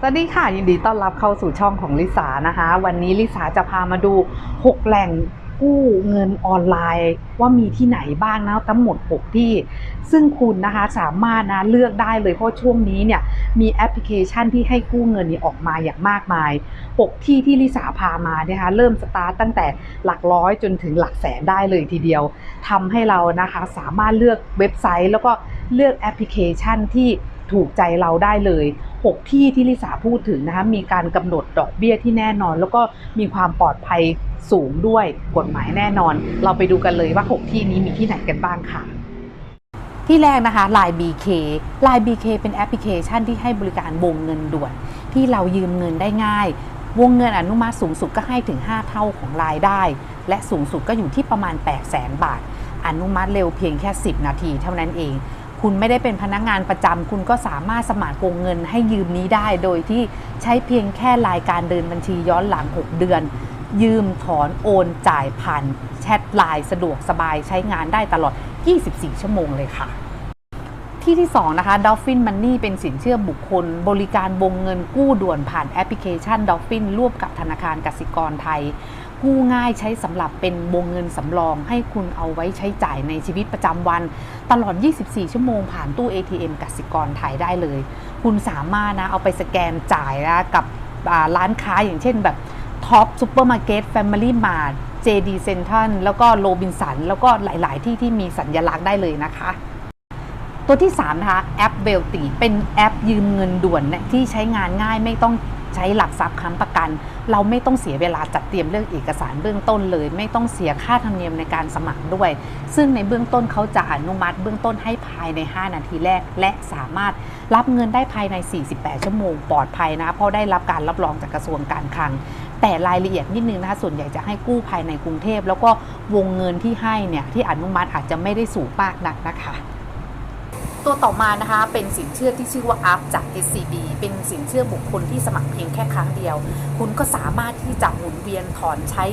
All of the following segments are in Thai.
สวัสดีค่ะ ยินดีต้อนรับเข้าสู่ช่องของลิสานะคะ วันนี้ลิสาจะพามาดู 6 แหล่งกู้เงินออนไลน์ ว่ามีที่ไหนบ้างนะทั้งหมด 6 ที่ ซึ่งคุณนะคะสามารถนะเลือกได้เลยเพราะช่วงนี้เนี่ยมีแอปพลิเคชันที่ให้กู้เงินนี้ออกมาอย่างมากมาย 6 ที่ที่ลิสาพามาเนี่ยนะคะเริ่มสตาร์ตตั้งแต่หลักร้อยจนถึงหลักแสนได้เลยทีเดียวทำให้เรานะคะสามารถเลือกเว็บไซต์ แล้วก็เลือกแอปพลิเคชันที่ถูกใจเราได้เลย 6 ที่ที่ลิสาพูดถึงนะคะมีการกำหนดดอกเบี้ยที่แน่นอน แล้วก็มีความปลอดภัยสูงด้วยกฎหมายแน่นอน เราไปดูกันเลยว่า 6 ที่นี้มีที่ไหนกันบ้างค่ะ ที่แรกนะคะ Line BK Line BK เป็นแอปพลิเคชันที่ให้บริการวงเงินด่วน ที่เรายืมเงินได้ง่าย วงเงินอนุมัติสูงสุดก็ให้ถึง 5 เท่าของรายได้ และสูงสุดก็อยู่ที่ประมาณ 8 0 0แสนบาท อนุมัติเร็วเพียงแค่ 10 นาทีเท่านั้นเอง คุณไม่ได้เป็นพนักงานประจำคุณก็สามารถสมัครวงเงินให้ยืมนี้ได้ โดยที่ใช้เพียงแค่รายการเดินบัญชีย้อนหลัง 6 เดือน ยืมถอนโอนจ่ายผ่านแชทไลน์สะดวกสบายใช้งานได้ตลอด 24 ชั่วโมงเลยค่ะ ที่ที่ 2 นะคะ Dolphin Money เป็นสินเชื่อบุคคล บริการวงเงินกู้ด่วนผ่านแอปพลิเคชัน Dolphin ร่วมกับธนาคารกสิกรไทย กู้ง่ายใช้สำหรับเป็นวงเงินสำรอง ให้คุณเอาไว้ใช้จ่ายในชีวิตประจำวัน ตลอด 24 ชั่วโมงผ่านตู้ ATM กสิกรไทยได้เลย คุณสามารถนะเอาไปสแกนจ่ายนะกับร้านค้าอย่างเช่นแบบท็อปซูเปอร์มาร์เก็ตแฟมิลี่มาร์ท JD Central แล้วก็โรบินสัน แล้วก็หลาย ๆ ที่ที่มีสัญลักษณ์ได้เลยนะคะ ตัวที่ 3 นะคะ แอปเบลตีเป็นแอปยืมเงินด่วนนะที่ใช้งานง่ายไม่ต้อง ใช้หลักทรัพย์ค้ำประกัน เราไม่ต้องเสียเวลาจัดเตรียมเรื่องเอกสารเบื้องต้นเลย ไม่ต้องเสียค่าธรรมเนียมในการสมัครด้วย ซึ่งในเบื้องต้นเขาจะอนุมัติเบื้องต้นให้ภายใน 5 นาทีแรก และสามารถรับเงินได้ภายใน 48 ชั่วโมงปลอดภัยนะเพราะได้รับการรับรองจากกระทรวงการคลังแต่รายละเอียดนิดนึงนะคะส่วนใหญ่จะให้กู้ภายในกรุงเทพ แล้วก็วงเงินที่ให้เนี่ยที่อนุมัติอาจจะไม่ได้สูงมากนักนะคะ ตัวต่อมานะคะเป็นสินเชื่อที่ชื่อว่า UP จาก SCB เป็นสินเชื่อบุคคลที่สมัครเพียงแค่ครั้งเดียว คุณก็สามารถที่จะหมุนเวียนถอนใช้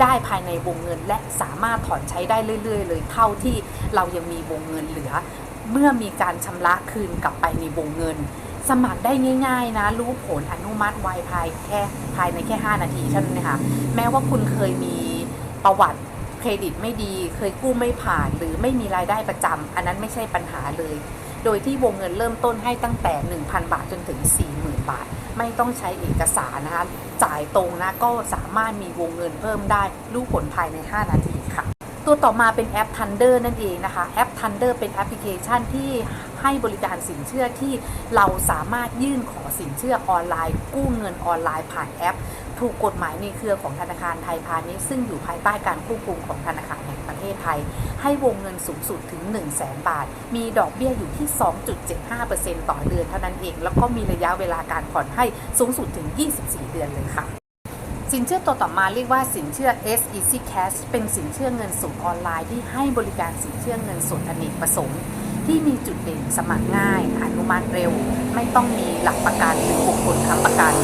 ได้ภายในวงเงิน และสามารถถอนใช้ได้เรื่อย ๆ เลยเท่าที่เรายังมีวงเงินเหลือ เมื่อมีการชำระคืนกลับไปในวงเงิน สมัครได้ง่าย ๆ นะ รู้ผลอนุมัติไวภายแค่ภายในแค่ 5 นาทีเท่านั้นนะคะแม้ว่าคุณเคยมีประวัติ เครดิตไม่ดีเคยกู้ไม่ผ่านหรือไม่มีรายได้ประจำอันนั้นไม่ใช่ปัญหาเลย โดยที่วงเงินเริ่มต้นให้ตั้งแต่ 1,000 บาทจนถึง 40,000 บาท ไม่ต้องใช้เอกสารนะคะจ่ายตรงนะก็สามารถมีวงเงินเพิ่มได้รู้ผลภายใน 5 นาทีค่ะ ตัวต่อมาเป็นแอป Thunder นั่นเองนะคะแอป Thunder เป็นแอปพลิเคชันที่ให้บริการสินเชื่อที่เราสามารถยื่นขอสินเชื่อออนไลน์ กู้เงินออนไลน์ผ่านแอป ถูกกฎหมายในเครือของธนาคารไทยพาณิชย์ซึ่งอยู่ภายใต้การควบคุมของธนาคารแห่งประเทศไทย ให้วงเงินสูงสุดถึง 1 0 0 0 0แบาท มีดอกเบี้ยอยู่ที่ 2.75%ต่อเดือนเท่านั้นเอง แล้วก็มีระยะเวลาการผ่อนให้สูงสุดถึง 24 เดือนเลยค่ะสินเชื่อตัวต่อมาเรียกว่าสินเชื่อ S Easy Cash เป็นสินเชื่อเงินสดออนไลน์ที่ให้บริการสินเชื่อเงินสดอเนกประสงค์ ที่มีจุดเด่นสมัครง่าย อนุมัติเร็ว ไม่ต้องมีหลักประกันหรือบุคคลค้ำประกัน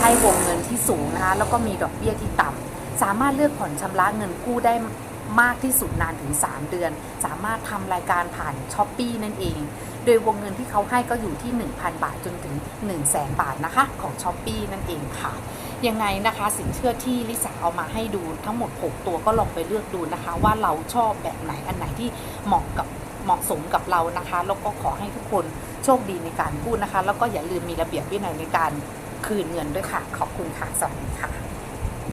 ให้วงเงิน ที่สูงนะคะแล้วก็มีดอกเบี้ยที่ต่ำสามารถเลือกผ่อนชำระเงินกู้ได้มากที่สุดนานถึง 3 เดือน สามารถทำรายการผ่านช้อปปีนั่นเอง โดยวงเงินที่เขาให้ก็อยู่ที่ 1,000 บาทจนถึง 1 0 0 0 0แบาทนะคะของช้อปปีนั่นเองค่ะ ยังไงนะคะสินเชื่อที่ลิสาเอามาให้ดูทั้งหมด 6 ตัวก็ลองไปเลือกดูนะคะ ว่าเราชอบแบบไหนอันไหนที่เหมาะกับเหมาะสมกับเรานะคะ แล้วก็ขอให้ทุกคนโชคดีในการกู้นะคะ แล้วก็อย่าลืมมีระเบียบวินัยในการ คืนเงินด้วยค่ะ ขอบคุณค่ะสวัสดีค่ะ